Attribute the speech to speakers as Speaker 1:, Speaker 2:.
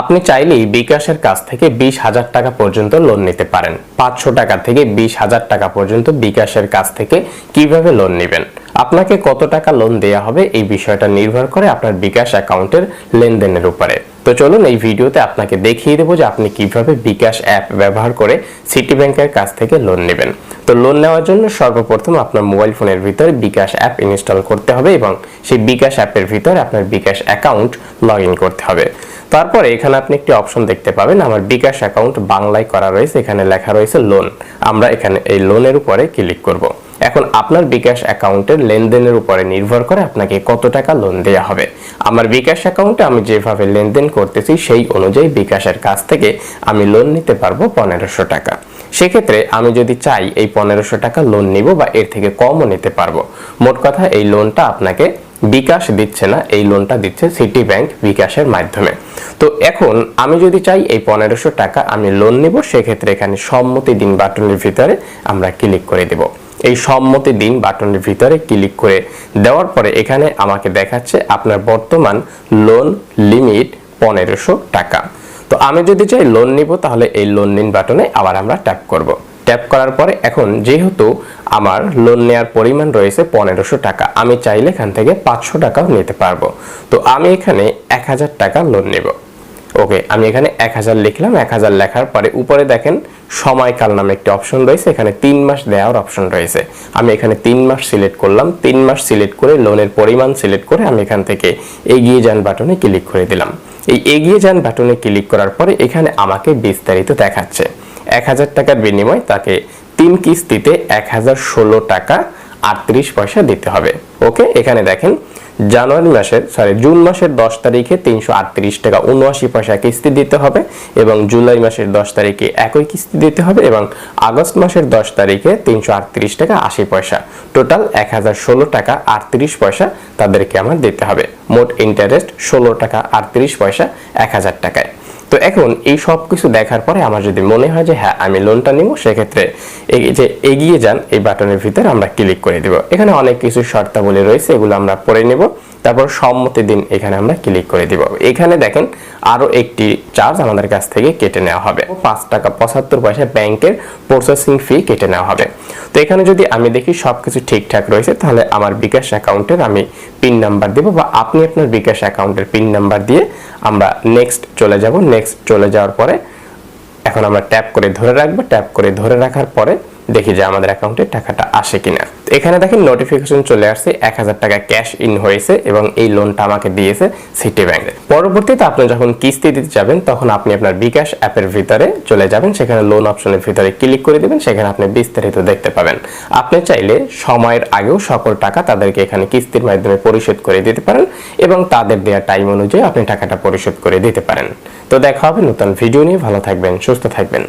Speaker 1: আপনি চাইলেই বিকাশের কাছ থেকে বিশ হাজার টাকা পর্যন্ত লোন নিতে পারেন। পাঁচশো টাকা থেকে বিশ হাজার টাকা পর্যন্ত বিকাশের কাছ থেকে কীভাবে লোন নেবেন? আপনাকে কত টাকা লোন দেওয়া হবে এই বিষয়টা নির্ভর করে আপনার বিকাশ অ্যাকাউন্টের লেনদেনের উপরে। তো চলুন এই ভিডিওতে আপনাকে দেখিয়ে দেবো যে আপনি কীভাবে বিকাশ অ্যাপ ব্যবহার করে সিটি ব্যাংকের কাছ থেকে লোন নেবেন। তো লোন নেওয়ার জন্য সর্বপ্রথম আপনার মোবাইল ফোনের ভিতরে বিকাশ অ্যাপ ইনস্টল করতে হবে এবং সেই বিকাশ অ্যাপের ভিতরে আপনার বিকাশ অ্যাকাউন্ট লগ করতে হবে। তারপরে এখানে আপনি একটি অপশন দেখতে পাবেন, আমার বিকাশ অ্যাকাউন্ট বাংলায় করা রয়েছে, এখানে লেখা রয়েছে লোন আমরা এখানে এই লোনের উপরে ক্লিক করব। এখন আপনার বিকাশ অ্যাকাউন্টের লেনদেনের উপরে নির্ভর করে আপনাকে কত টাকা লোন দেওয়া হবে। আমার বিকাশ অ্যাকাউন্টে আমি যেভাবে লেনদেন করতেছি, সেই অনুযায়ী বিকাশের কাছ থেকে আমি লোন নিতে পারব পনেরোশো টাকা। সেক্ষেত্রে আমি যদি চাই, এই পনেরোশো টাকা লোন নিব বা এর থেকে কমও নিতে পারব। মোট কথা, এই লোনটা আপনাকে বিকাশ দিচ্ছে না, এই লোনটা দিচ্ছে সিটি ব্যাংক বিকাশের মাধ্যমে। তো এখন আমি যদি চাই এই পনেরোশো টাকা আমি লোন নিব, সেক্ষেত্রে এখানে সম্মতি দিন বাটনের ভিতরে আমরা ক্লিক করে দেব। এই সম্মতি দিন বাটনের ভিতরে ক্লিক করে দেওয়ার পরে এখানে আমাকে দেখাচ্ছে আপনার বর্তমান লোন লিমিট পনেরোশো টাকা। তো আমি যদি চাই লোন নিব, তাহলে এই লোন নিন বাটনে আবার আমরা ট্যাপ করব। ট্যাপ করার পরে এখন যেহেতু আমার লোন নেওয়ার পরিমাণ রয়েছে পনেরোশো টাকা, আমি চাইলে এখান থেকে পাঁচশো টাকাও নিতে পারব। তো আমি এখানে এক হাজার টাকা লোন নেব। ওকে আমি এখানে এক হাজার লিখলাম, এক হাজার লেখার পরে উপরে দেখেন সময়কাল নামে একটি অপশন রয়েছে, এখানে তিন মাস দেওয়ার অপশন রয়েছে। আমি এখানে তিন মাস সিলেক্ট করলাম, তিন মাস সিলেক্ট করে লোনের পরিমাণ সিলেক্ট করে আমি এখান থেকে এগিয়ে যান বাটনে ক্লিক করে দিলাম। এই এগিয়ে যান বাটনে ক্লিক করার পরে এখানে আমাকে বিস্তারিত দেখাচ্ছে। এক হাজার টাকার বিনিময় তাকে তিন কিস্তিতে এক হাজার ষোলো টাকা আটত্রিশ পয়সা দিতে হবে। ওকে? এখানে দেখেন, জানুয়ারি মাসের সরি জুন মাসের দশ তারিখে তিনশো আটত্রিশ টাকা উনআশি পয়সা কিস্তি দিতে হবে এবং জুলাই মাসের দশ তারিখে একই কিস্তি দিতে হবে এবং আগস্ট মাসের দশ তারিখে তিনশো আটত্রিশ টাকা আশি পয়সা। টোটাল এক হাজার ষোলো টাকা আটত্রিশ পয়সা তাদেরকে আমার দিতে হবে। মোট ইন্টারেস্ট ষোলো টাকা আটত্রিশ পয়সা এক হাজার টাকায়। তো এখন এই সব কিছু দেখার পরে আমার যদি মনে হয় যে হ্যাঁ আমি লোনটা নিব, সেক্ষেত্রে যে এগিয়ে যান, এই বাটনের ভিতরে আমরা ক্লিক করে দিব। এখানে অনেক কিছু শর্তাবলী রয়েছে, এগুলো আমরা পড়ে নেব। তারপর সম্মতি দিন এখানে আমরা ক্লিক করে দিব। এখানে দেখেন আরও একটি চার্জ আমাদের কাছ থেকে কেটে নেওয়া হবে। পাঁচ টাকা পঁচাত্তর পয়সা ব্যাংকের প্রসেসিং ফি কেটে নেওয়া হবে। তো এখানে যদি আমি দেখি সব কিছু ঠিকঠাক রয়েছে, তাহলে আমার বিকাশ অ্যাকাউন্টের আমি পিন নাম্বার দেব বা আপনি আপনার বিকাশ অ্যাকাউন্টের পিন নাম্বার দিয়ে আমরা নেক্সট চলে যাব নেক্সট চলে যাওয়ার পরে এখন আমরা ট্যাপ করে ধরে রাখব। ট্যাপ করে ধরে রাখার পরে দেখি যে আমাদের অ্যাকাউন্টে টাকাটা আসে কিনা। এখানে দেখেন নোটিফিকেশন চলে আসছে, এক হাজার টাকা ক্যাশ ইন হয়েছে এবং এই লোনটা আমাকে দিয়েছে সিটি ব্যাংকে পরবর্তীতে আপনি যখন কিস্তি দিতে যাবেন, তখন আপনি আপনার বিকাশ অ্যাপের ভিতরে চলে যাবেন। সেখানে লোন অপশনের ভিতরে ক্লিক করে দিবেন। সেখানে আপনি বিস্তারিত দেখতে পাবেন। আপনি চাইলে সময়ের আগেও সকল টাকা তাদেরকে এখানে কিস্তির মাধ্যমে পরিশোধ করে দিতে পারেন এবং তাদের দেওয়া টাইম অনুযায়ী আপনি টাকাটা পরিশোধ করে দিতে পারেন। তো দেখা হবে নতুন ভিডিও নিয়ে। ভালো থাকবেন সুস্থ থাকবেন।